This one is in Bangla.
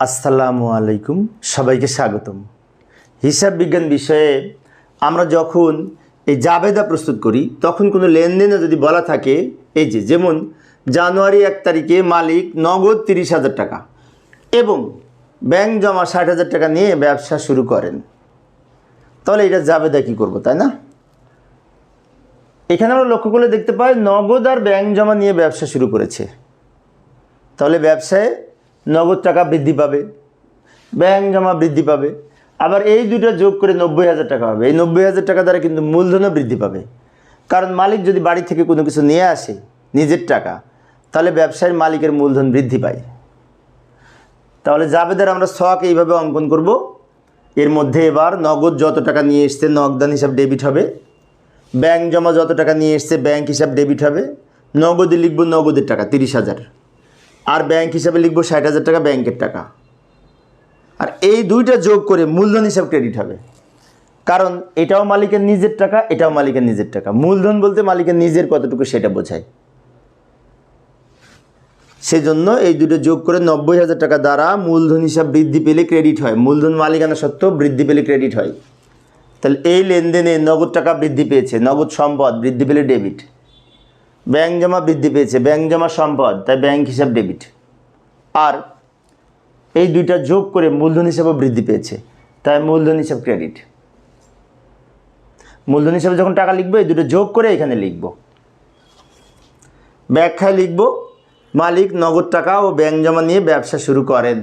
আসসালামু আলাইকুম, সবাইকে স্বাগতম। হিসাব বিজ্ঞান বিষয়ে আমরা যখন এই জাবেদা প্রস্তুত করি, তখন কোনো লেনদেনে যদি বলা থাকে, এই যে, যেমন জানুয়ারি এক তারিখে মালিক নগদ তিরিশ হাজার টাকা এবং ব্যাংক জমা ষাট হাজার টাকা নিয়ে ব্যবসা শুরু করেন। তাহলে এটা জাবেদা কী করব, তাই না? এখানে আমরা লক্ষ্য করলে দেখতে পাই, নগদ আর ব্যাংক জমা নিয়ে ব্যবসা শুরু করেছে। তাহলে ব্যবসায় নগদ টাকা বৃদ্ধি পাবে, ব্যাংক জমা বৃদ্ধি পাবে, আবার এই দুটো যোগ করে নব্বই হাজার টাকা হবে। এই নব্বই হাজার টাকা দ্বারা কিন্তু মূলধনও বৃদ্ধি পাবে। কারণ মালিক যদি বাড়ি থেকে কোনো কিছু নিয়ে আসে, নিজের টাকা, তাহলে ব্যবসায়ের মালিকের মূলধন বৃদ্ধি পায়। তাহলে জাবেদার আমরা শখ এইভাবে অঙ্কন করব। এর মধ্যে এবার নগদ যত টাকা নিয়ে এসছে, নগদান হিসাব ডেবিট হবে। ব্যাংক জমা যত টাকা নিয়ে এসছে, ব্যাংক হিসাব ডেবিট হবে। নগদে লিখব নগদের টাকা, তিরিশ হাজার। আর ব্যাংক হিসাবে লিখব ষাট হাজার টাকা ব্যাংকের টাকা। আর এই দুইটা যোগ করে মূলধন হিসাব ক্রেডিট হবে। কারণ এটাও মালিকের নিজের টাকা, এটাও মালিকের নিজের টাকা। মূলধন বলতে মালিকের নিজের কতটুকু সেটা বোঝায়। সেজন্য এই দুটো যোগ করে নব্বই হাজার টাকা দ্বারা মূলধন হিসাব বৃদ্ধি পেলে ক্রেডিট হয়। মূলধন মালিকানা সত্ত্বেও বৃদ্ধি পেলে ক্রেডিট হয়। তাহলে এই লেনদেনে নগদ টাকা বৃদ্ধি পেয়েছে, নগদ সম্পদ বৃদ্ধি পেলে ডেবিট ব্যাংক জমা বৃদ্ধি পেয়েছে, ব্যাংক জমা সম্পদ, তাই ব্যাংক হিসাব ডেবিট। আর এই দুইটা যোগ করে মূলধন হিসাবে বৃদ্ধি পেয়েছে, তাই মূলধন হিসাব ক্রেডিট। মূলধন হিসাবে যখন টাকা লিখব, এই দুটো যোগ করে এখানে লিখব। ব্যাখ্যায় লিখব, মালিক নগদ টাকা ও ব্যাংক জমা নিয়ে ব্যবসা শুরু করেন।